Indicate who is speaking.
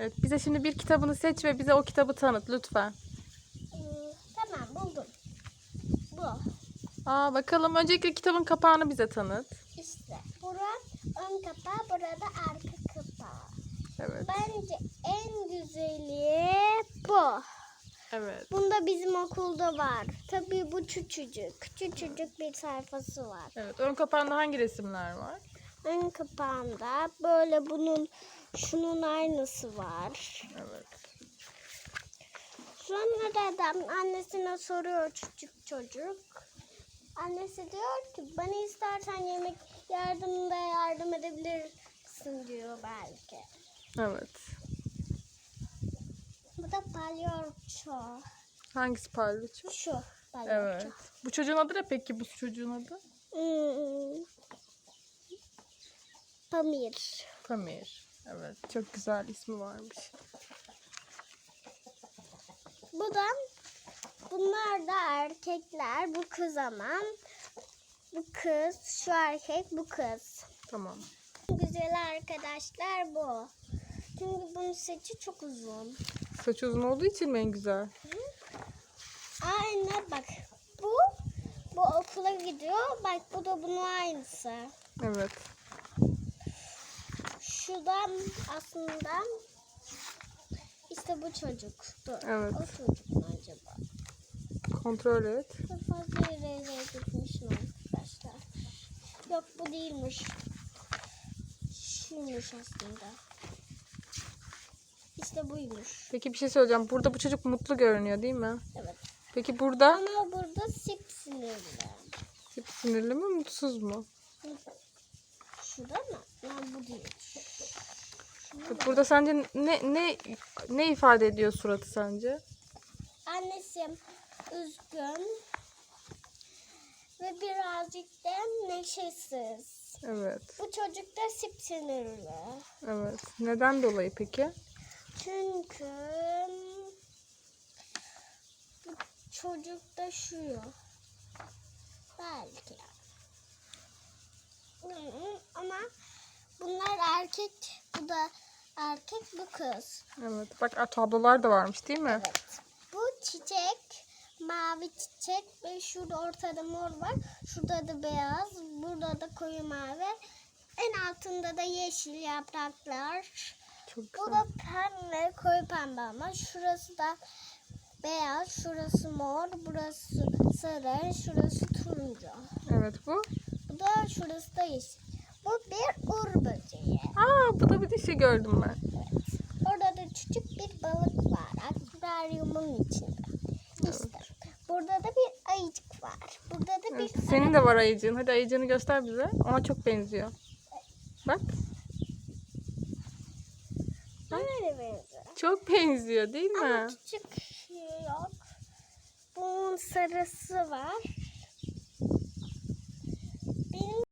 Speaker 1: Evet, bize şimdi bir kitabını seç ve bize o kitabı tanıt lütfen.
Speaker 2: Hmm, tamam buldum. Bu.
Speaker 1: Aa bakalım öncelikle kitabın kapağını bize tanıt.
Speaker 2: İşte. Bura ön kapağı, burada arka kapağı.
Speaker 1: Evet.
Speaker 2: Bence en güzeli bu.
Speaker 1: Evet.
Speaker 2: Bunda bizim okulda var. Tabii bu küçücük. Küçücük bir sayfası var.
Speaker 1: Evet. Ön kapağında hangi resimler var?
Speaker 2: Ön kapağında böyle bunun şunun aynısı var.
Speaker 1: Evet.
Speaker 2: Sonra da adam annesine soruyor küçük çocuk. Annesi diyor ki bana istersen yemek yardımında yardım edebilirsin diyor belki.
Speaker 1: Evet.
Speaker 2: Bu da palyaço.
Speaker 1: Hangisi palyaço?
Speaker 2: Şu palyaço.
Speaker 1: Evet. Bu çocuğun adı ne peki bu çocuğun adı?
Speaker 2: Hmm. Pamir.
Speaker 1: Pamir. Evet. Çok güzel ismi varmış.
Speaker 2: Bu da bunlar da erkekler. Bu kız ama. Bu kız, şu erkek, bu kız.
Speaker 1: Tamam.
Speaker 2: Güzel arkadaşlar bu. Çünkü bunun saçı çok uzun.
Speaker 1: Saç uzun olduğu için mi en güzel?
Speaker 2: Aynı bak. Bu bu okula gidiyor. Bak bu da bunun aynısı.
Speaker 1: Evet.
Speaker 2: Şu da aslında işte bu çocuk. Dur.
Speaker 1: Evet.
Speaker 2: O çocuk mu acaba?
Speaker 1: Kontrol et.
Speaker 2: Çok fazla yere gitmişim arkadaşlar. Yok bu değilmiş. Şuymuş aslında. İşte buymuş.
Speaker 1: Peki bir şey söyleyeceğim. Burada bu çocuk mutlu görünüyor değil mi?
Speaker 2: Evet.
Speaker 1: Peki burada
Speaker 2: Ama burada sip sinirli.
Speaker 1: tip sinirli mi mutsuz mu?
Speaker 2: Şurada mı? Yani bu değil.
Speaker 1: Burada sence ne ne ne ifade ediyor suratı sence?
Speaker 2: Annesi üzgün ve birazcık da neşesiz.
Speaker 1: Evet.
Speaker 2: Bu çocuk da sip sinirli.
Speaker 1: Evet. Neden dolayı peki?
Speaker 2: Çünkü bu çocuk da şu. Belki. Ama erkek, bu da erkek, bu kız.
Speaker 1: Evet. Bak tablolar da varmış değil mi?
Speaker 2: Evet. Bu çiçek, mavi çiçek ve şurada ortada mor var. Şurada da beyaz, burada da koyu mavi. En altında da yeşil yapraklar.
Speaker 1: Çok
Speaker 2: Bu
Speaker 1: güzel.
Speaker 2: da pembe, koyu pembe ama şurası da beyaz, şurası mor, burası sarı, şurası turuncu.
Speaker 1: Evet bu.
Speaker 2: Bu da şurası da yeşil. Bu bir uğur böceği.
Speaker 1: Aa bu da bir dişi gördüm ben.
Speaker 2: Evet. Orada da küçük bir balık var. Akvaryumun içinde. İşte. Burada da bir ayıcık var. Burada da bir
Speaker 1: Evet, senin de var ayıcığın. Hadi ayıcığını göster bize. Ona çok benziyor. Bak.
Speaker 2: Böyle benziyor.
Speaker 1: Çok benziyor değil mi?
Speaker 2: Ama küçük şey yok. Bunun sarısı var.